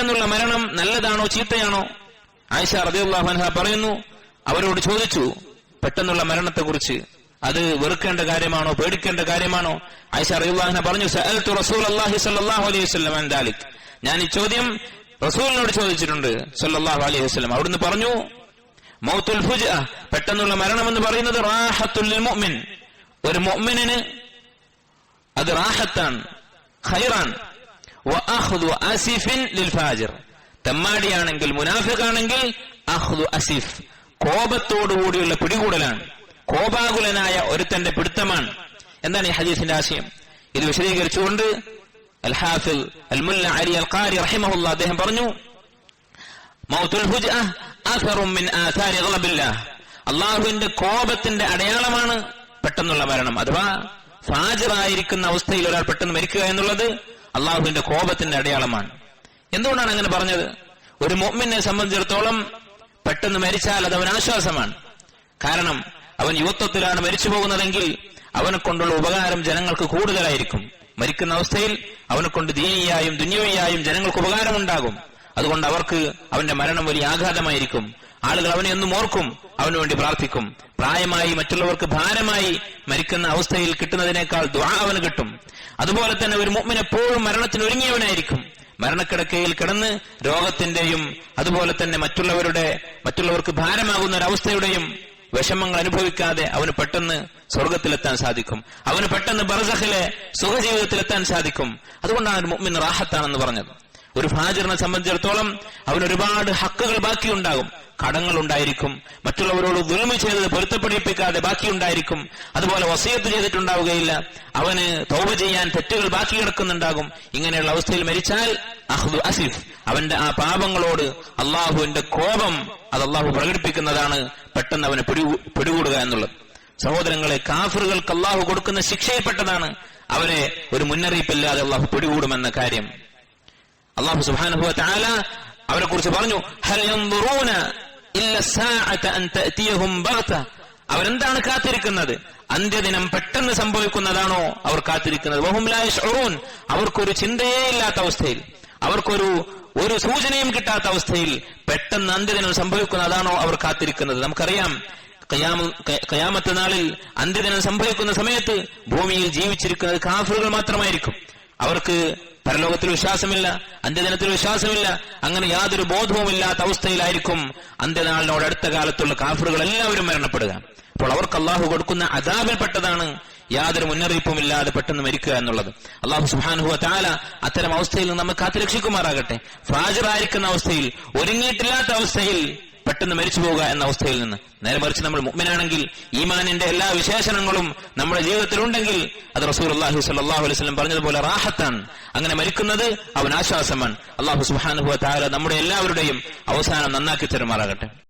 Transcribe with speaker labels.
Speaker 1: പെട്ടെന്നുള്ള മരണം നല്ലതാണോ ചീത്തയാണോ? ആയിഷ റളിയല്ലാഹു അൻഹ പറയുന്നു അവരോട് ചോദിച്ചു പെട്ടെന്നുള്ള മരണത്തെക്കുറിച്ച്. അത് വെറുക്കേണ്ട കാര്യമാണോ പേടിക്കേണ്ട കാര്യമാണോ? ആയിഷ അൻഹ പറഞ്ഞു അലൈഹി വസല്ലം ഞാൻ ഈ ചോദ്യം റസൂലിനോട് ചോദിച്ചിട്ടുണ്ട് സല്ലല്ലാഹു അലൈഹി വസല്ലം. അവിടുന്ന് പറഞ്ഞു മൗത്തുൽ ഫുജ പെട്ടെന്നുള്ള മരണം എന്ന് പറയുന്നത് റാഹത്തുൽ മുഅ്മിൻ ഒരു മുഅ്മിനിന് അത് റാഹത്താണ് ഖൈറാൻ തെമ്മാടിയാണെങ്കിൽ മുനാഫിഖാണെങ്കിൽ അഹ്ദു അസിഫ്. കോപത്തോടുകൂടിയുള്ള പിടികൂടലാണ്. കോപാകുലനായ ഒരുത്തന്റെ പിടുത്തമാണ്. എന്താണ് ഈ ഹദീസിന്റെ ആശയം? ഇത് വിശദീകരിച്ചുകൊണ്ട് അൽ ഹാഫിൽ അൽ മുല്ല അലി അൽ റഹിമഹുല്ല അദ്ദേഹം പറഞ്ഞു മിൻ അള്ളാഹുവിന്റെ കോപത്തിന്റെ അടയാളമാണ് പെട്ടെന്നുള്ള മരണം. അഥവാ ഫാജറായിരിക്കുന്ന അവസ്ഥയിൽ ഒരാൾ പെട്ടെന്ന് മരിക്കുക എന്നുള്ളത് അള്ളാഹുവിന്റെ കോപത്തിന്റെ അടയാളമാണ്. എന്തുകൊണ്ടാണ് അങ്ങനെ പറഞ്ഞത്? ഒരു മുഅ്മിനെ സംബന്ധിച്ചിടത്തോളം പെട്ടെന്ന് മരിച്ചാൽ അത് അവൻ ആശ്വാസമാണ്. കാരണം അവൻ യുവത്വത്തിലാണ് മരിച്ചു പോകുന്നതെങ്കിൽ അവനെ കൊണ്ടുള്ള ഉപകാരം ജനങ്ങൾക്ക് കൂടുതലായിരിക്കും. മരിക്കുന്ന അവസ്ഥയിൽ അവനെ കൊണ്ട് ദീനിയായും ദുന്യവിയായും ജനങ്ങൾക്ക് ഉപകാരമുണ്ടാകും. അതുകൊണ്ട് അവർക്ക് അവന്റെ മരണം വലിയ ആഘാതമായിരിക്കും. ആളുകൾ അവനെ എന്നും ഓർക്കും അവന് വേണ്ടി പ്രാർത്ഥിക്കും. പ്രായമായി മറ്റുള്ളവർക്ക് ഭാരമായി മരിക്കുന്ന അവസ്ഥയിൽ കിട്ടുന്നതിനേക്കാൾ ദ്വാ അവന് കിട്ടും. അതുപോലെ തന്നെ ഒരു മുമ്മിൻ എപ്പോഴും മരണത്തിന് ഒരുങ്ങിയവനായിരിക്കും. മരണക്കിടക്കയിൽ കിടന്ന് രോഗത്തിന്റെയും അതുപോലെ തന്നെ മറ്റുള്ളവരുടെ മറ്റുള്ളവർക്ക് ഭാരമാകുന്ന ഒരവസ്ഥയുടെയും വിഷമങ്ങൾ അനുഭവിക്കാതെ അവന് പെട്ടെന്ന് സ്വർഗത്തിലെത്താൻ സാധിക്കും. അവന് പെട്ടെന്ന് ബർസഖിലെ സുഖജീവിതത്തിലെത്താൻ സാധിക്കും. അതുകൊണ്ടാണ് ഒരു മുഅ്മിൻ റാഹത്താണെന്ന് പറഞ്ഞത്. ഒരു ഫാജിറിനെ സംബന്ധിച്ചിടത്തോളം അവന് ഒരുപാട് ഹക്കുകൾ ബാക്കിയുണ്ടാകും. കടങ്ങൾ ഉണ്ടായിരിക്കും മറ്റുള്ളവരോട് ദുൽമ ചെയ്തത് പൊരുത്തപ്പെടിപ്പിക്കാതെ ബാക്കിയുണ്ടായിരിക്കും. അതുപോലെ വസീയത്ത് ചെയ്തിട്ടുണ്ടാവുകയില്ല. അവന് തൗബ ചെയ്യാൻ തെറ്റുകൾ ബാക്കി കിടക്കുന്നുണ്ടാകും. ഇങ്ങനെയുള്ള അവസ്ഥയിൽ മരിച്ചാൽ അഹ്ദു അസിഫ്. അവന്റെ ആ പാപങ്ങളോട് അള്ളാഹുവിന്റെ കോപം അത് അള്ളാഹു പ്രകടിപ്പിക്കുന്നതാണ് പെട്ടെന്ന് അവനെ പിടികൂ പിടികൂടുക എന്നുള്ളത്. സഹോദരങ്ങളെ കാഫറുകൾക്ക് അള്ളാഹു കൊടുക്കുന്ന ശിക്ഷയിൽപ്പെട്ടതാണ് അവരെ ഒരു മുന്നറിയിപ്പില്ലാതെ അള്ളാഹു പിടികൂടുമെന്ന കാര്യം. അള്ളാഹു സുബ്ഹാനഹു വതആല അവരെ കുറിച്ച് പറഞ്ഞു അവരെന്താണ് കാത്തിരിക്കുന്നത്? അന്ത്യദിനം പെട്ടെന്ന് സംഭവിക്കുന്നതാണോ അവർ കാത്തിരിക്കുന്നത്? അവർക്കൊരു ചിന്തയേ ഇല്ലാത്ത അവസ്ഥയിൽ അവർക്കൊരു ഒരു സൂചനയും കിട്ടാത്ത അവസ്ഥയിൽ പെട്ടെന്ന് അന്ത്യദിനം സംഭവിക്കുന്നതാണോ അവർ കാത്തിരിക്കുന്നത്? നമുക്കറിയാം കയാമത്തെ നാളിൽ അന്ത്യദിനം സംഭവിക്കുന്ന സമയത്ത് ഭൂമിയിൽ ജീവിച്ചിരിക്കുന്നത് കാഫറുകൾ മാത്രമായിരിക്കും. അവർക്ക് പരലോകത്തിൽ വിശ്വാസമില്ല അന്ത്യദിനത്തിൽ വിശ്വാസമില്ല അങ്ങനെ യാതൊരു ബോധവുമില്ലാത്ത അവസ്ഥയിലായിരിക്കും അന്ത്യനാളിനോട് അടുത്ത കാലത്തുള്ള കാഫറുകൾ എല്ലാവരും മരണപ്പെടുക. അപ്പോൾ അവർക്ക് അള്ളാഹു കൊടുക്കുന്ന അതാപിൽപ്പെട്ടതാണ് യാതൊരു മുന്നറിയിപ്പുമില്ലാതെ പെട്ടെന്ന് മരിക്കുക എന്നുള്ളത്. അള്ളാഹു സുഹാനുഹു താല അത്തരം അവസ്ഥയിൽ നിന്ന് നമ്മെ കാത്തുരക്ഷിക്കുമാറാകട്ടെ. ഫാജറായിരിക്കുന്ന അവസ്ഥയിൽ ഒരുങ്ങിയിട്ടില്ലാത്ത അവസ്ഥയിൽ പെട്ടെന്ന് മരിച്ചു പോവുക എന്ന അവസ്ഥയിൽ നിന്ന്. നേരെ മറിച്ച് നമ്മൾ മുഗ്മിനാണെങ്കിൽ ഈമാനിന്റെ എല്ലാ വിശേഷണങ്ങളും നമ്മുടെ ജീവിതത്തിൽ ഉണ്ടെങ്കിൽ അത് റസൂൽ അള്ളാഹു സല്ലാഹു അലൈഹി സ്വലം പറഞ്ഞതുപോലെ റാഹത്താണ്. അങ്ങനെ മരിക്കുന്നത് അവൻ ആശ്വാസമാണ്. അള്ളാഹു സുബാനുഭവ താര നമ്മുടെ എല്ലാവരുടെയും അവസാനം നന്നാക്കി തരുമാറാകട്ടെ.